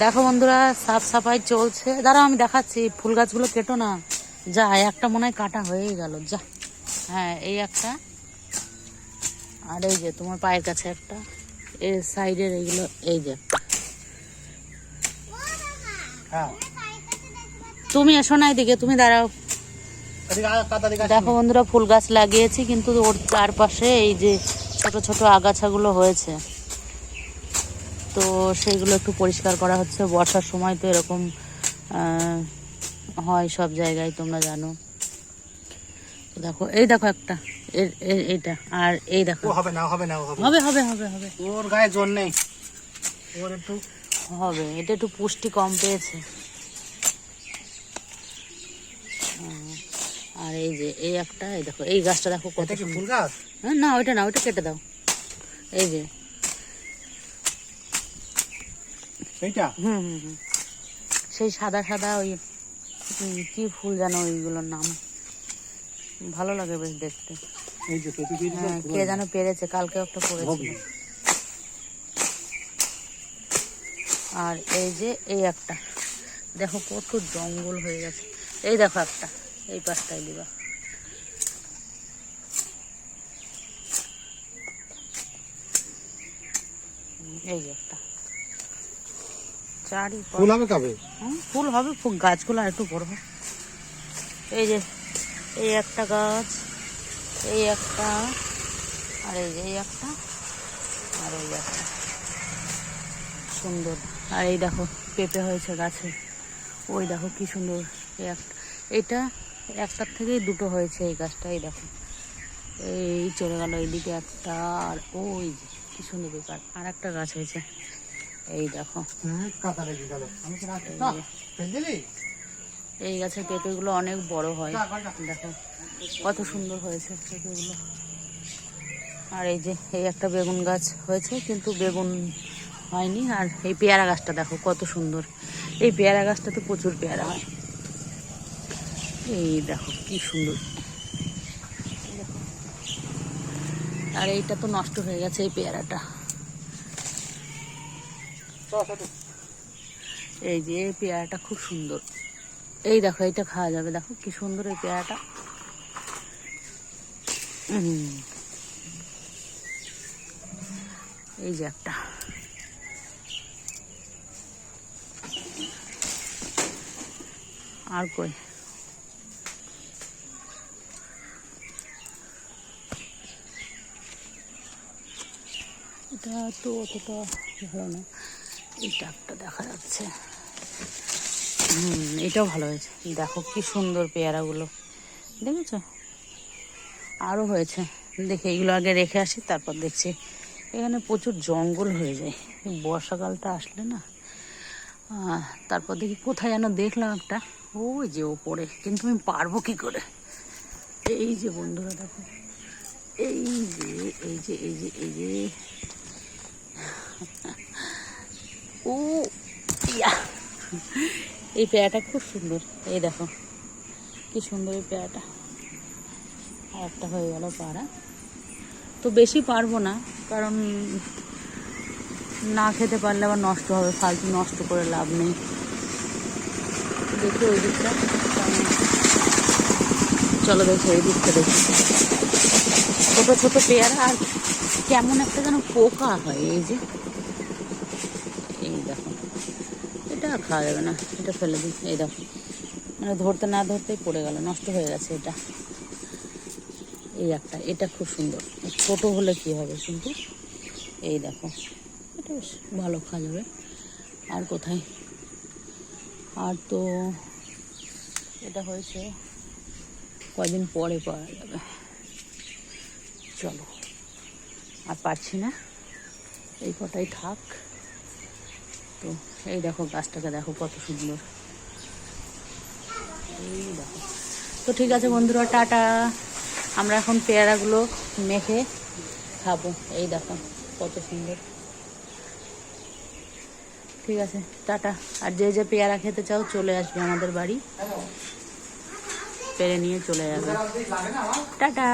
দেখো বন্ধুরা সাফ সাফাই চলছে। দাঁড়াও আমি দেখাচ্ছি। ফুল গাছগুলো কেটো না। যা একটা মনে হয় কাটা হয়েই গেল। যা। হ্যাঁ এই একটা। আর এই যে তোমার পায়ের কাছে একটা। এই সাইডের এইগুলো এই যে। হ্যাঁ। তুমি এসো না এদিকে তুমি দাঁড়াও। দেখো বন্ধুরা ফুল গাছ লাগিয়েছি কিন্তু ওর চারপাশে এই যে ছোট ছোট আগাছাগুলো হয়েছে। তো সেগুলো একটু পরিষ্কার করা হচ্ছে। বর্ষার সময় তো এরকম হয় সব জায়গায় তোমরা জানো। দেখো এই দেখো একটা এইটা আর এই দেখো। হবে না হবে না হবে। হবে হবে হবে ওর গায়ে জোর নেই। ওর একটু হবে এটা একটু পুষ্টি কম পেয়েছে। আর এই যে এই একটা এই দেখো এই গাছটা দেখো কত কি ফুল গাছ? হ্যাঁ না ওইটা না ওইটা কেটে দাও। এই যে এইটা? হুম হুম হুম। সেই সাদা সাদা ওই কি ফুল জানো ওইগুলোর নাম? ভালো লাগে বেশ দেখতে। এই যে হ্যাঁ কে যেন পেরেছে কালকে একটা পড়েছিল আর এই যে এই একটা। দেখো কত জঙ্গল হয়ে গেছে। এই দেখো একটা এই পাশটায় দিবা। এই একটা। চারি ফুল হবে কবে ফুল হবে ফুল গাছগুলো একটু বড় হবে। এই যে এই একটা গাছ এই একটা আর এই যে এই একটা আর এই একটা। সুন্দর। আর এই দেখো পেঁপে হয়েছে গাছে। ওই দেখো কি সুন্দর এই একটা এটা একটার থেকেই দুটো হয়েছে এই গাছটা এই দেখো। এই চলে গেল এইদিকে একটা আর ওই যে কি সুন্দর বেকার আর একটা গাছ হয়েছে। এই দেখো। এই গাছের পেঁপেগুলো অনেক বড় হয়। দেখো, কত সুন্দর হয়েছে আর এই যে, এই একটা বেগুন গাছ হয়েছে, কিন্তু বেগুন হয়নি। আর এই পেয়ারা গাছটা দেখো, কত সুন্দর। এই পেয়ারা গাছটাতে প্রচুর পেয়ারা হয়। এই দেখো, কি সুন্দর। আর এইটা তো নষ্ট হয়ে গেছে এই পেয়ারাটা। এই যে, এই পেয়ারাটা খুব সুন্দর। এই দেখো, এইটা খাওয়া যাবে। দেখো, কি সুন্দর এই পেয়ারাটা। এই যে একটা। আর কই? এটা তো অতটা ভালো না। এটা একটা দেখা যাচ্ছে। হুম, এটাও ভালো হয়েছে। দেখো কি সুন্দর পেয়ারাগুলো। দেখেছ? আরও হয়েছে। দেখে, এগুলো আগে রেখে আসি, তারপর দেখছি। এখানে প্রচুর জঙ্গল হয়ে যায়। বর্ষাকালটা আসলে না তারপর দেখি কোথায় যেন দেখলাম একটা। ওই যে ওপরে, কিন্তু আমি পারব কি করে? এই যে বন্ধুরা, দেখো। এই যে এই যে এই যে এই যে। ও, ইয়া। এই পেয়ারাটা খুব সুন্দর। এই দেখো, কি সুন্দর এই পেয়ারাটা। আর একটা হয়ে গেল পাড়া। তো বেশি পারব না, কারণ না খেতে পারলে আবার নষ্ট হবে, ফালতু নষ্ট করে লাভ নেই। দেখি ওই দিকটা। চলো দেখি ওই দিকটা দেখি। ছোটো ছোটো পেয়ারা আর কেমন একটা যেন পোকা হয়, এই যে এই দেখো এটা আর খাওয়া যাবে না, এটা ফেলে দিই, এই দেখো মানে ধরতে না ধরতেই পড়ে গেল, নষ্ট হয়ে গেছে এটা। এই একটা, এটা খুব সুন্দর। ছোট হলে কি হবে কিন্তু? এই দেখো, এটা বেশ ভালো খাওয়া যাবে। আর কোথায়? আর তো এটা হয়েছে কদিন পরে পাওয়া যাবে। চলো। আর পারছি না। এই কটাই থাক। তো এই দেখো গাছটাকে দেখো কত সুন্দর। এই দেখো। তো ঠিক আছে বন্ধুরা, টাটা। আমরা এখন পেয়ারাগুলো মেখে খাব। এই দেখো কত সুন্দর। ঠিক আছে, টাটা। আর যে যে পেয়ারা খেতে চাও চলে আসবে আমাদের বাড়ি। পেরে নিয়ে চলে যাবে। টাটা।